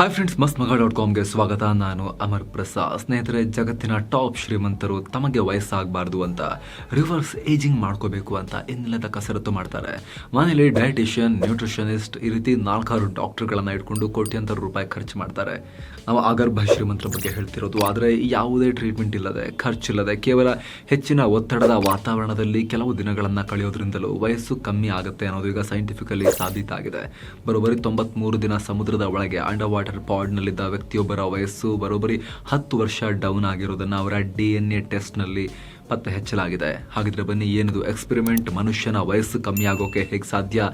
Hi friends ಮಸ್ತ್ ಮಗ dot ಕಾಮ್ಗೆ ಸ್ವಾಗತ. ನಾನು ಅಮರ್ ಪ್ರಸಾದ್. ಸ್ನೇಹಿತರೆ, ಜಗತ್ತಿನ ಟಾಪ್ ಶ್ರೀಮಂತರು ತಮಗೆ ವಯಸ್ಸಾಗಬಾರ್ದು ಅಂತ, ರಿವರ್ಸ್ ಏಜಿಂಗ್ ಮಾಡ್ಕೋಬೇಕು ಅಂತ ಇನ್ನಿಲ್ಲದ ಕಸರತ್ತು ಮಾಡ್ತಾರೆ. ಮನೇಲಿ ಡಯಟಿಷಿಯನ್, ನ್ಯೂಟ್ರಿಷನಿಸ್ಟ್ ಈ ರೀತಿ ನಾಲ್ಕಾರು ಡಾಕ್ಟರ್ಗಳನ್ನು ಇಟ್ಕೊಂಡು ಕೋಟ್ಯಂತರ ರೂಪಾಯಿ ಖರ್ಚು ಮಾಡ್ತಾರೆ. ನಾವು ಆಗರ್ಭ ಶ್ರೀಮಂತರ ಬಗ್ಗೆ ಹೇಳ್ತಿರೋದು, ಆದರೆ ಯಾವುದೇ ಟ್ರೀಟ್ಮೆಂಟ್ ಇಲ್ಲದೆ ಖರ್ಚಿಲ್ಲದೆ ಕೇವಲ ಹೆಚ್ಚಿನ ಒತ್ತಡದ ವಾತಾವರಣದಲ್ಲಿ ಕೆಲವು ದಿನಗಳನ್ನು ಕಳೆಯೋದ್ರಿಂದಲೂ ವಯಸ್ಸು ಕಮ್ಮಿ ಆಗುತ್ತೆ ಅನ್ನೋದು ಈಗ ಸೈಂಟಿಫಿಕಲಿ ಸಾಬೀತಾಗಿದೆ. ಬರೋಬ್ಬರಿ ತೊಂಬತ್ಮೂರು ದಿನ ಸಮುದ್ರದ ಒಳಗೆ ಅಂಡರ್ ಪಾಡ್ನಲ್ಲಿದ್ದ ವ್ಯಕ್ತಿಯೊಬ್ಬರ ವಯಸ್ಸು ಬರೋಬ್ಬರಿ ಹತ್ತು ವರ್ಷ ಡೌನ್ ಆಗಿರೋದನ್ನು ಅವರ ಡಿ ಎನ್ ಎ ಟೆಸ್ಟ್ನಲ್ಲಿ ಪತ್ತೆ ಹೆಚ್ಚಲಾಗಿದೆ. ಹಾಗಿದ್ರೆ ಬನ್ನಿ, ಏನಿದು ಎಕ್ಸ್ಪೆರಿಮೆಂಟ್ ಮನುಷ್ಯನ ವಯಸ್ಸು ಕಮ್ಮಿ ಆಗೋಕೆ ಹೇಗೆ ಸಾಧ್ಯ?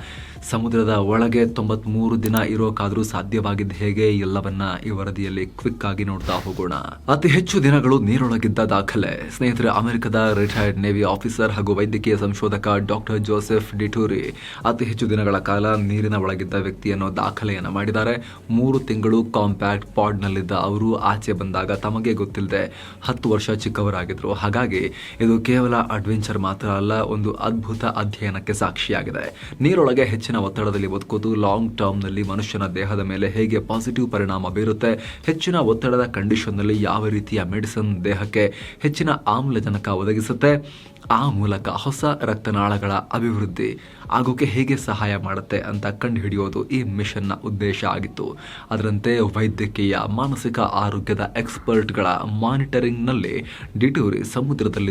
ಸಮುದ್ರದ ಒಳಗೆ ತೊಂಬತ್ಮೂರು ದಿನ ಇರೋಕಾದ್ರೂ ಸಾಧ್ಯವಾಗಿದ್ದ ಹೇಗೆ? ಎಲ್ಲವನ್ನ ಈ ವರದಿಯಲ್ಲಿ ಕ್ವಿಕ್ ಆಗಿ ನೋಡ್ತಾ ಹೋಗೋಣ. ಅತಿ ಹೆಚ್ಚು ದಿನಗಳು ನೀರೊಳಗಿದ್ದ ದಾಖಲೆ. ಸ್ನೇಹಿತರೆ, ಅಮೆರಿಕದ ರಿಟೈರ್ಡ್ ನೇವಿ ಆಫೀಸರ್ ಹಾಗೂ ವೈದ್ಯಕೀಯ ಸಂಶೋಧಕ ಡಾಕ್ಟರ್ ಜೋಸೆಫ್ ಡಿಟೂರಿ ಅತಿ ಹೆಚ್ಚು ದಿನಗಳ ಕಾಲ ನೀರಿನ ಒಳಗಿದ್ದ ವ್ಯಕ್ತಿಯನ್ನು ದಾಖಲೆಯನ್ನು ಮಾಡಿದ್ದಾರೆ. ಮೂರು ತಿಂಗಳು ಕಾಂಪ್ಯಾಕ್ಟ್ ಪಾಡ್ನಲ್ಲಿದ್ದ ಅವರು ಆಚೆ ಬಂದಾಗ ತಮಗೆ ಗೊತ್ತಿಲ್ಲದೆ ಹತ್ತು ವರ್ಷ ಚಿಕ್ಕವರಾಗಿದ್ರು. ಹಾಗಾಗಿ ಇದು ಕೇವಲ ಅಡ್ವೆಂಚರ್ ಮಾತ್ರ ಅಲ್ಲ, ಒಂದು ಅದ್ಭುತ ಅಧ್ಯಯನಕ್ಕೆ ಸಾಕ್ಷಿಯಾಗಿದೆ. ನೀರೊಳಗೆ ಹೆಚ್ಚಿನ ಒತ್ತಡದಲ್ಲಿ ಬದುಕೋದು ಲಾಂಗ್ ಟರ್ಮ್ನಲ್ಲಿ ಮನುಷ್ಯನ ದೇಹದ ಮೇಲೆ ಹೇಗೆ ಪಾಸಿಟಿವ್ ಪರಿಣಾಮ ಬೀರುತ್ತೆ, ಹೆಚ್ಚಿನ ಒತ್ತಡದ ಕಂಡೀಷನ್ನಲ್ಲಿ ಯಾವ ರೀತಿಯ ಮೆಡಿಸನ್ ದೇಹಕ್ಕೆ ಹೆಚ್ಚಿನ ಆಮ್ಲಜನಕ ಒದಗಿಸುತ್ತೆ, ಆ ಮೂಲಕ ಹೊಸ ರಕ್ತನಾಳಗಳ ಅಭಿವೃದ್ಧಿ ಆಗೋಕೆ ಹೇಗೆ ಸಹಾಯ ಮಾಡುತ್ತೆ ಅಂತ ಕಂಡುಹಿಡಿಯೋದು ಈ ಮಿಷನ್ನ ಉದ್ದೇಶ ಆಗಿತ್ತು. ಅದರಂತೆ ವೈದ್ಯಕೀಯ, ಮಾನಸಿಕ ಆರೋಗ್ಯದ ಎಕ್ಸ್ಪರ್ಟ್ಗಳ ಮಾನಿಟರಿಂಗ್ನಲ್ಲಿ ಡಿಟೂರಿ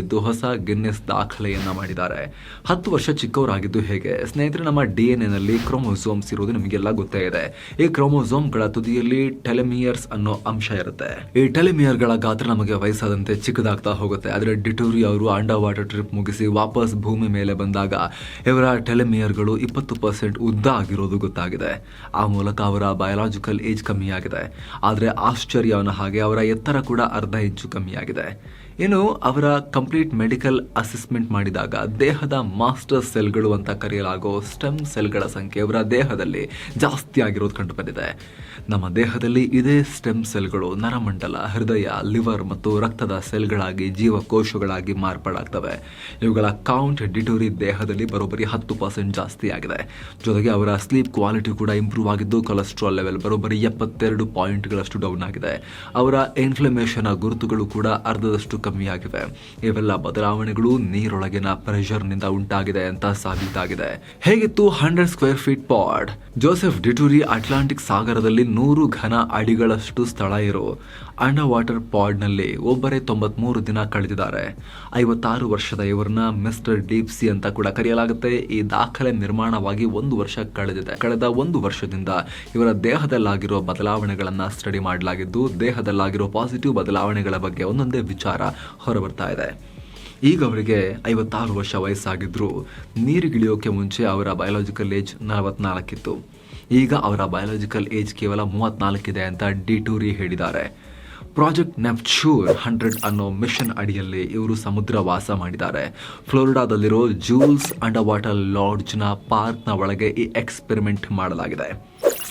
ಸಮುದ್ರದಲ್ಲಿದ್ದು ಹೊಸ ಗಿನ್ನೆಸ್ ದಾಖಲೆಯನ್ನ ಮಾಡಿದ್ದಾರೆ. ಹತ್ತು ವರ್ಷ ಚಿಕ್ಕವರಾಗಿದ್ದು ಹೇಗೆ? ಸ್ನೇಹಿತರೆ, ನಮ್ಮ ಡಿ ಎನ್ ಎನಲ್ಲಿ ಕ್ರೋಮೋಸೋಮ್ಸ್ ಇರೋದು ನಿಮಗೆಲ್ಲ ಗೊತ್ತೇ ಇದೆ. ಈ ಕ್ರೋಮೋಸೋಮ್ಗಳ ತುದಿಯಲ್ಲಿ ಟೆಲೆಮಿಯರ್ಸ್ ಅನ್ನೋ ಅಂಶ ಇರುತ್ತೆ. ಈ ಟೆಲೆಮಿಯರ್ಗಳ ಗಾತ್ರ ನಮಗೆ ವಯಸ್ಸಾದಂತೆ ಚಿಕ್ಕದಾಗ್ತಾ ಹೋಗುತ್ತೆ. ಆದರೆ ಡಿಟೋರಿ ಅವರು ಅಂಡರ್ ವಾಟರ್ ಟ್ರಿಪ್ ಮುಗಿಸಿ ವಾಪಸ್ ಭೂಮಿ ಮೇಲೆ ಬಂದಾಗ ಇವರ ಟೆಲೆಮಿಯರ್ಗಳು ಇಪ್ಪತ್ತು ಪರ್ಸೆಂಟ್ ಉದ್ದ ಆಗಿರೋದು ಗೊತ್ತಾಗಿದೆ. ಆ ಮೂಲಕ ಅವರ ಬಯಾಲಾಜಿಕಲ್ ಏಜ್ ಕಮ್ಮಿಯಾಗಿದೆ. ಆದರೆ ಆಶ್ಚರ್ಯವನ ಹಾಗೆ ಅವರ ಎತ್ತರ ಕೂಡ ಅರ್ಧ ಇಂಚು ಕಮ್ಮಿಯಾಗಿದೆ. ಇನ್ನು ಅವರ ಕಂಪ್ಲೀಟ್ ಮೆಡಿಕಲ್ ಅಸೆಸ್ಮೆಂಟ್ ಮಾಡಿದಾಗ, ದೇಹದ ಮಾಸ್ಟರ್ ಸೆಲ್ಗಳು ಅಂತ ಕರೆಯಲಾಗೋ ಸ್ಟೆಮ್ ಸೆಲ್ಗಳ ಸಂಖ್ಯೆ ಅವರ ದೇಹದಲ್ಲಿ ಜಾಸ್ತಿ ಆಗಿರೋದು ಕಂಡು ಬಂದಿದೆ. ನಮ್ಮ ದೇಹದಲ್ಲಿ ಇದೇ ಸ್ಟೆಮ್ ಸೆಲ್ಗಳು ನರಮಂಡಲ, ಹೃದಯ ಲಿವರ್ ಮತ್ತು ರಕ್ತದ ಸೆಲ್ಗಳಾಗಿ ಜೀವಕೋಶಗಳಾಗಿ ಮಾರ್ಪಾಡಾಗ್ತವೆ. ಇವುಗಳ ಕೌಂಟ್ ಡಿಟೋರಿ ದೇಹದಲ್ಲಿ ಬರೋಬ್ಬರಿ ಹತ್ತು ಪರ್ಸೆಂಟ್ ಜಾಸ್ತಿ ಆಗಿದೆ ಜೊತೆಗೆ ಅವರ ಸ್ಲೀಪ್ ಕ್ವಾಲಿಟಿ ಕೂಡ ಇಂಪ್ರೂವ್ ಆಗಿದ್ದು ಕೊಲೆಸ್ಟ್ರಾಲ್ ಲೆವೆಲ್ ಬರೋಬ್ಬರಿ ಎಪ್ಪತ್ತೆರಡು ಪಾಯಿಂಟ್ಗಳಷ್ಟು ಡೌನ್ ಆಗಿದೆ. ಅವರ ಇನ್ಫ್ಲಮೇಷನ್ ಗುರುತುಗಳು ಕೂಡ ಅರ್ಧದಷ್ಟು ಕಮ್ಮಿಯಾಗಿವೆ. ಇವೆಲ್ಲ ಬದಲಾವಣೆಗಳು ನೀರೊಳಗಿನ ಪ್ರೆಷರ್ನಿಂದ ಉಂಟಾಗಿದೆ ಅಂತ ಸಾಬೀತಾಗಿದೆ. ಹೇಗಿತ್ತು hundred square feet pod Joseph Dituri Atlantic ಸಾಗರದಲ್ಲಿ ನೂರು ಘನ ಅಡಿಗಳಷ್ಟು ಸ್ಥಳ ಇರೋ ಅಂಡರ್ ವಾಟರ್ ಪಾಡ್ನಲ್ಲಿ ಒಬ್ಬರೇ ತೊಂಬತ್ಮೂರು ದಿನ ಕಳೆದಿದ್ದಾರೆ. ಐವತ್ತಾರು ವರ್ಷದ ಇವರನ್ನ ಮಿಸ್ಟರ್ ಡೀಪ್ಸಿ ಅಂತ ಕೂಡ ಕರೆಯಲಾಗುತ್ತೆ. ಈ ದಾಖಲೆ ನಿರ್ಮಾಣವಾಗಿ ಒಂದು ವರ್ಷ ಕಳೆದಿದೆ. ಕಳೆದ ಒಂದು ವರ್ಷದಿಂದ ಇವರ ದೇಹದಲ್ಲಾಗಿರೋ ಬದಲಾವಣೆಗಳನ್ನು ಸ್ಟಡಿ ಮಾಡಲಾಗಿದ್ದು, ದೇಹದಲ್ಲಾಗಿರೋ ಪಾಸಿಟಿವ್ ಬದಲಾವಣೆಗಳ ಬಗ್ಗೆ ಒಂದೊಂದೇ ವಿಚಾರ ಹೊರಬರ್ತಾ ಇದೆ. ಈಗ ಅವರಿಗೆ ಐವತ್ತಾರು ವರ್ಷ ವಯಸ್ಸಾಗಿದ್ರು ನೀರಿಗಿಳಿಯೋಕೆ ಮುಂಚೆ ಅವರ ಬಯಾಲಜಿಕಲ್ ಏಜ್ ನಲವತ್ನಾಲ್ಕಿತ್ತು. ಈಗ ಅವರ ಬಯೋಲಾಜಿಕಲ್ ಏಜ್ ಕೇವಲ ಮೂವತ್ನಾಲ್ಕಿದೆ ಅಂತ ಡಿ ಟೂರಿ ಹೇಳಿದ್ದಾರೆ. ಪ್ರಾಜೆಕ್ಟ್ ನೆಪ್ಚೂರ್ ಹಂಡ್ರೆಡ್ ಅನ್ನೋ ಮಿಷನ್ ಅಡಿಯಲ್ಲಿ ಇವರು ಸಮುದ್ರ ವಾಸ ಮಾಡಿದ್ದಾರೆ. ಫ್ಲೋರಿಡಾದಲ್ಲಿರೋ ಜೂಲ್ಸ್ ಅಂಡರ್ ವಾಟರ್ ಲಾಡ್ಜ್ನ ಪಾರ್ಕ್ನ ಒಳಗೆ ಈ ಎಕ್ಸ್ಪೆರಿಮೆಂಟ್ ಮಾಡಲಾಗಿದೆ.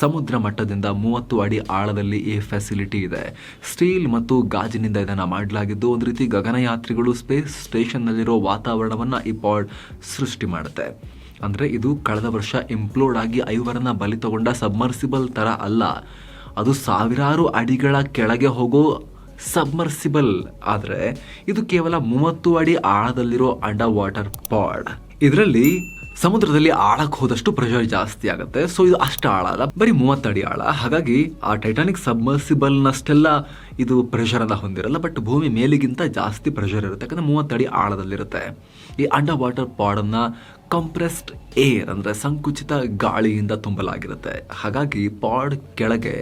ಸಮುದ್ರ ಮಟ್ಟದಿಂದ ಮೂವತ್ತು ಅಡಿ ಆಳದಲ್ಲಿ ಈ ಫೆಸಿಲಿಟಿ ಇದೆ. ಸ್ಟೀಲ್ ಮತ್ತು ಗಾಜಿನಿಂದ ಇದನ್ನು ಮಾಡಲಾಗಿದ್ದು, ಒಂದು ರೀತಿ ಗಗನಯಾತ್ರಿಗಳು ಸ್ಪೇಸ್ ಸ್ಟೇಷನ್ನಲ್ಲಿರೋ ವಾತಾವರಣವನ್ನು ಈ ಪಾಡ್ ಸೃಷ್ಟಿ ಮಾಡುತ್ತೆ. ಅಂದರೆ ಇದು ಕಳೆದ ವರ್ಷ ಇಂಪ್ಲೋಡ್ ಆಗಿ ಐವರನ್ನ ಬಲಿ ತಗೊಂಡ ಸಬ್ಮರ್ಸಿಬಲ್ ಥರ ಅಲ್ಲ. ಅದು ಸಾವಿರಾರು ಅಡಿಗಳ ಕೆಳಗೆ ಹೋಗೋ ಸಬ್ಮರ್ಸಿಬಲ್ ಆದರೆ ಇದು ಕೇವಲ ಮೂವತ್ತು ಅಡಿ ಆಳದಲ್ಲಿರೋ ಅಂಡರ್ ವಾಟರ್ ಪಾಡ್ ಇದರಲ್ಲಿ ಸಮುದ್ರದಲ್ಲಿ ಆಳಕ್ಕೆ ಹೋದಷ್ಟು ಪ್ರೆಷರ್ ಜಾಸ್ತಿ ಆಗುತ್ತೆ. ಸೊ ಇದು ಅಷ್ಟು ಆಳ ಅಲ್ಲ, ಬರೀ ಮೂವತ್ತಡಿ ಆಳ. ಹಾಗಾಗಿ ಆ ಟೈಟಾನಿಕ್ ಸಬ್ಮರ್ಸಿಬಲ್ನಷ್ಟೆಲ್ಲ ಇದು ಪ್ರೆಷರ್ ಅನ್ನ ಹೊಂದಿರಲ್ಲ ಬಟ್ ಭೂಮಿ ಮೇಲಿಗಿಂತ ಜಾಸ್ತಿ ಪ್ರೆಷರ್ ಇರುತ್ತೆ. ಯಾಕಂದರೆ ಮೂವತ್ತಡಿ ಆಳದಲ್ಲಿರುತ್ತೆ. ಈ ಅಂಡರ್ ವಾಟರ್ ಪಾಡನ್ನು ಕಂಪ್ರೆಸ್ಡ್ ಏರ್ ಅಂದರೆ ಸಂಕುಚಿತ ಗಾಳಿಯಿಂದ ತುಂಬಲಾಗಿರುತ್ತೆ. ಹಾಗಾಗಿ ಪಾಡ್ ಕೆಳಗೆ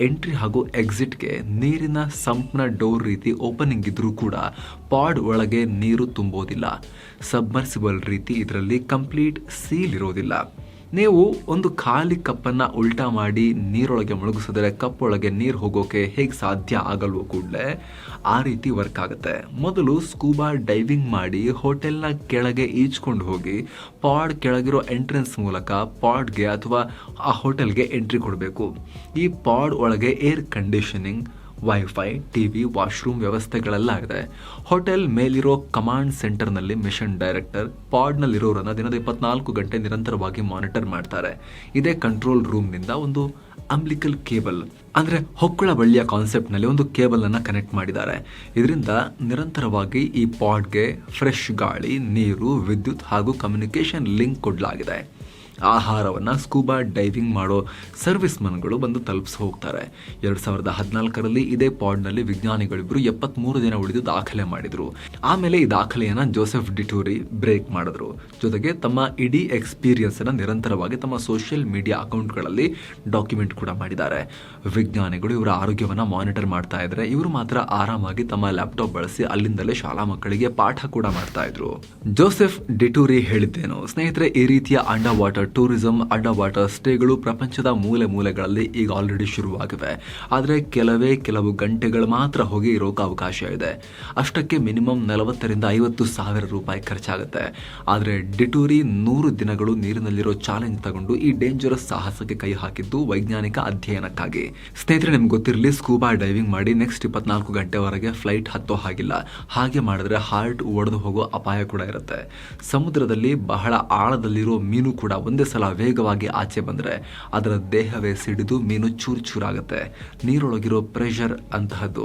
ಎಂಟ್ರಿ ಹಾಗೂ ಎಕ್ಸಿಟ್ಗೆ ನೀರಿನ ಸಂಪ್ನ ಡೋರ್ ರೀತಿ ಓಪನಿಂಗ್ ಇದ್ದರೂ ಕೂಡ ಪಾಡ್ ಒಳಗೆ ನೀರು ತುಂಬೋದಿಲ್ಲ. ಸಬ್ಮರ್ಸಿಬಲ್ ರೀತಿ ಇದರಲ್ಲಿ ಕಂಪ್ಲೀಟ್ ಸೀಲ್ ಇರೋದಿಲ್ಲ. ನೀವು ಒಂದು ಖಾಲಿ ಕಪ್ಪನ್ನು ಉಲ್ಟಾ ಮಾಡಿ ನೀರೊಳಗೆ ಮುಳುಗಿಸಿದ್ರೆ ಕಪ್ಪೊಳಗೆ ನೀರು ಹೋಗೋಕೆ ಹೇಗೆ ಸಾಧ್ಯ ಆಗಲ್ವೋ ಕೂಡಲೇ ಆ ರೀತಿ ವರ್ಕ್ ಆಗುತ್ತೆ. ಮೊದಲು ಸ್ಕೂಬಾ ಡೈವಿಂಗ್ ಮಾಡಿ ಹೋಟೆಲ್ನ ಕೆಳಗೆ ಈಜ್ಕೊಂಡು ಹೋಗಿ ಪಾಡ್ ಕೆಳಗಿರೋ ಎಂಟ್ರೆನ್ಸ್ ಮೂಲಕ ಪಾಡ್ಗೆ ಅಥವಾ ಆ ಹೋಟೆಲ್ಗೆ ಎಂಟ್ರಿ ಕೊಡಬೇಕು. ಈ ಪಾಡ್ ಒಳಗೆ air conditioning wifi TV washroom ವ್ಯವಸ್ಥೆಗಳೆಲ್ಲ ಇದೆ ಹೋಟೆಲ್ ಮೇಲಿರೋ ಕಮಾಂಡ್ ಸೆಂಟರ್ನಲ್ಲಿ ಮಿಷನ್ ಡೈರೆಕ್ಟರ್ ಪಾಡ್ನಲ್ಲಿರೋರನ್ನು ದಿನದ ಇಪ್ಪತ್ನಾಲ್ಕು ಗಂಟೆ ನಿರಂತರವಾಗಿ ಮಾನಿಟರ್ ಮಾಡ್ತಾರೆ. ಇದೇ ಕಂಟ್ರೋಲ್ ರೂಮ್ನಿಂದ ಒಂದು ಅಂಬ್ಲಿಕಲ್ ಕೇಬಲ್ ಅಂದರೆ ಹೊಕ್ಕಳ ಬಳ್ಳಿಯ ಕಾನ್ಸೆಪ್ಟ್ನಲ್ಲಿ ಒಂದು ಕೇಬಲನ್ನು ಕನೆಕ್ಟ್ ಮಾಡಿದ್ದಾರೆ. ಇದರಿಂದ ನಿರಂತರವಾಗಿ ಈ ಪಾಡ್ಗೆ ಫ್ರೆಶ್ ಗಾಳಿ, ನೀರು, ವಿದ್ಯುತ್ ಹಾಗೂ ಕಮ್ಯುನಿಕೇಷನ್ ಲಿಂಕ್ ಕೊಡಲಾಗಿದೆ. ಆಹಾರವನ್ನು ಸ್ಕೂಬಾ ಡೈವಿಂಗ್ ಮಾಡೋ ಸರ್ವಿಸ್ ಮನ್ಗಳು ಬಂದು ತಲುಪಿಸಿ ಹೋಗ್ತಾರೆ. ಎರಡು ಸಾವಿರದ ಹದಿನಾಲ್ಕರಲ್ಲಿ ಇದೇ ಪಾಡ್ನಲ್ಲಿ ವಿಜ್ಞಾನಿಗಳಿಬ್ಬರು ಎಪ್ಪತ್ಮೂರು ದಿನ ಉಳಿದು ದಾಖಲೆ ಮಾಡಿದರು. ಆಮೇಲೆ ಈ ದಾಖಲೆಯನ್ನು ಜೋಸೆಫ್ ಡಿಟೋರಿ ಬ್ರೇಕ್ ಮಾಡಿದ್ರು. ಜೊತೆಗೆ ತಮ್ಮ ಇಡೀ ಎಕ್ಸ್ಪೀರಿಯನ್ಸನ್ನು ನಿರಂತರವಾಗಿ ತಮ್ಮ ಸೋಷಿಯಲ್ ಮೀಡಿಯಾ ಅಕೌಂಟ್ಗಳಲ್ಲಿ ಡಾಕ್ಯುಮೆಂಟ್ ಕೂಡ ಮಾಡಿದ್ದಾರೆ. ವಿಜ್ಞಾನಿಗಳು ಇವರ ಆರೋಗ್ಯವನ್ನು ಮಾನಿಟರ್ ಮಾಡ್ತಾ ಇದ್ದಾರೆ ಇವರು ಮಾತ್ರ ಆರಾಮಾಗಿ ತಮ್ಮ ಲ್ಯಾಪ್ಟಾಪ್ ಬಳಸಿ ಅಲ್ಲಿಂದಲೇ ಶಾಲಾ ಮಕ್ಕಳಿಗೆ ಪಾಠ ಕೂಡ ಮಾಡ್ತಾ ಇದ್ರು. ಜೋಸೆಫ್ ಡಿಟೂರಿ ಹೇಳಿದ್ದೇನು, ಸ್ನೇಹಿತರೆ, ಈ ರೀತಿಯ under water tourism under water ಸ್ಟೇಗಳು ಪ್ರಪಂಚದ ಮೂಲೆ ಮೂಲೆಗಳಲ್ಲಿ ಈಗ ಆಲ್ರೆಡಿ ಶುರುವಾಗಿವೆ. ಆದರೆ ಕೆಲವೇ ಕೆಲವು ಗಂಟೆಗಳು ಮಾತ್ರ ಹೋಗಿ ಇರೋಕೆ ಅವಕಾಶ ಇದೆ. ಅಷ್ಟಕ್ಕೆ ಮಿನಿಮಮ್ ನಲವತ್ತರಿಂದ ಐವತ್ತು ಸಾವಿರ ರೂಪಾಯಿ ಖರ್ಚಾಗುತ್ತೆ. ಆದರೆ ಡಿಟೂರಿ ನೂರು ದಿನಗಳು ನೀರಿನಲ್ಲಿರೋ ಚಾಲೆಂಜ್ ತಗೊಂಡು ಈ ಡೇಂಜರಸ್ ಸಾಹಸಕ್ಕೆ ಕೈ ಹಾಕಿದ್ದು ವೈಜ್ಞಾನಿಕ ಅಧ್ಯಯನಕ್ಕಾಗಿ. ಸ್ನೇಹಿತರೆ, ನಿಮ್ಗೆ ಗೊತ್ತಿರಲಿ ಸ್ಕೂಬಾ ಡೈವಿಂಗ್ ಮಾಡಿ ನೆಕ್ಸ್ಟ್ ಇಪ್ಪತ್ನಾಲ್ಕು ಗಂಟೆವರೆಗೆ ಫ್ಲೈಟ್ ಹತ್ತೋ ಹಾಗಿಲ್ಲ. ಹಾಗೆ ಮಾಡಿದ್ರೆ ಹಾರ್ಟ್ ಒಡೆದು ಹೋಗೋ ಅಪಾಯ ಕೂಡ ಇರುತ್ತೆ. ಸಮುದ್ರದಲ್ಲಿ ಬಹಳ ಆಳದಲ್ಲಿರೋ ಮೀನು ಕೂಡ ಒಂದೇ ಸಲ ವೇಗವಾಗಿ ಆಚೆ ಬಂದರೆ ಅದರ ದೇಹವೇ ಸಿಡಿದು ಮೀನು ಚೂರು ಚೂರಾಗುತ್ತೆ. ನೀರೊಳಗಿರೋ ಪ್ರೆಷರ್ ಅಂತಹದ್ದು.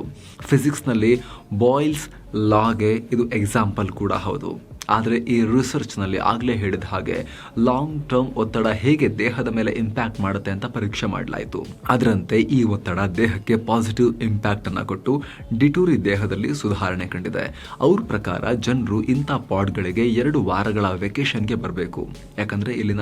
ಫಿಸಿಕ್ಸ್ನಲ್ಲಿ ಬಾಯ್ಲ್ಸ್ ಲಾಗೆ ಇದು ಎಕ್ಸಾಂಪಲ್ ಕೂಡ ಹೌದು. ಆದರೆ ಈ ರಿಸರ್ಚ್ನಲ್ಲಿ ಆಗಲೇ ಹೇಳಿದ ಹಾಗೆ ಲಾಂಗ್ ಟರ್ಮ್ ಒತ್ತಡ ಹೇಗೆ ದೇಹದ ಮೇಲೆ ಇಂಪ್ಯಾಕ್ಟ್ ಮಾಡುತ್ತೆ ಅಂತ ಪರೀಕ್ಷೆ ಮಾಡಲಾಯಿತು. ಅದರಂತೆ ಈ ಒತ್ತಡ ದೇಹಕ್ಕೆ ಪಾಸಿಟಿವ್ ಇಂಪ್ಯಾಕ್ಟ್ ಅನ್ನ ಕೊಟ್ಟು ಡಿಟೂರಿ ದೇಹದಲ್ಲಿ ಸುಧಾರಣೆ ಕಂಡಿದೆ. ಅವ್ರ ಪ್ರಕಾರ ಜನರು ಇಂಥ ಪಾಡ್ಗಳಿಗೆ ಎರಡು ವಾರಗಳ ವೆಕೇಶನ್ಗೆ ಬರಬೇಕು. ಯಾಕಂದ್ರೆ ಇಲ್ಲಿನ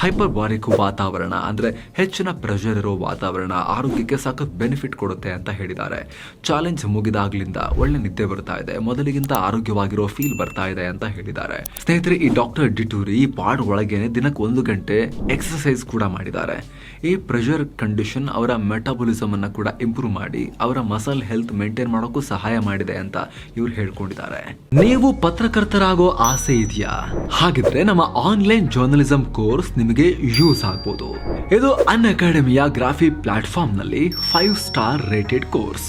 ಹೈಪರ್ ಬಾರಿಕ್ ವಾತಾವರಣ ಅಂದ್ರೆ ಹೆಚ್ಚಿನ ಪ್ರೆಷರ್ ಇರೋ ವಾತಾವರಣ ಆರೋಗ್ಯಕ್ಕೆ ಸಖತ್ ಬೆನಿಫಿಟ್ ಕೊಡುತ್ತೆ ಅಂತ ಹೇಳಿದ್ದಾರೆ. ಚಾಲೆಂಜ್ ಮುಗಿದಾಗ್ಲಿಂದ ಒಳ್ಳೆ ನಿದ್ದೆ ಬರ್ತಾ ಇದೆ. ಮೊದಲಿಗಿಂತ ಆರೋಗ್ಯವಾಗಿರೋ ಫೀಲ್ ಬರ್ತಾ ಇದೆ ಅಂತ ಹೇಳಿದ್ದಾರೆ. ಸ್ನೇಹಿತರೆ, ಈ ಡಾಕ್ಟರ್ ಡಿಟೂರಿ ಪಾಡ್ ಒಳಗೇನೆ ದಿನಕ್ಕೆ ಒಂದು ಗಂಟೆ ಎಕ್ಸರ್ಸೈಸ್ ಕೂಡ ಮಾಡಿದ್ದಾರೆ. ಈ ಪ್ರೆಷರ್ ಕಂಡೀಷನ್ ಅವರ ಮೆಟಾಬಲಿಸಮ್ ಅನ್ನ ಕೂಡ ಇಂಪ್ರೂವ್ ಮಾಡಿ, ಅವರ ಮಸಲ್ ಹೆಲ್ತ್ ಮೇಂಟೈನ್ ಮಾಡೋಕ್ಕೂ ಸಹಾಯ ಮಾಡಿದೆ ಅಂತ ಇವ್ರು ಹೇಳ್ಕೊಂಡಿದ್ದಾರೆ. ನೀವು ಪತ್ರಕರ್ತರಾಗೋ ಆಸೆ ಇದೆಯಾ? ಹಾಗಿದ್ರೆ ನಮ್ಮ ಆನ್ಲೈನ್ ಜರ್ನಲಿಸಂ ಕೋರ್ಸ್ ನಿಮಗೆ ಯೂಸ್ ಆಗ್ಬೋದು. ಇದು ಅನ್ ಅಕಾಡೆಮಿಯ ಗ್ರಾಫಿ ಪ್ಲಾಟ್ಫಾರ್ಮ್ನಲ್ಲಿ ಫೈವ್ ಸ್ಟಾರ್ ರೇಟೆಡ್ ಕೋರ್ಸ್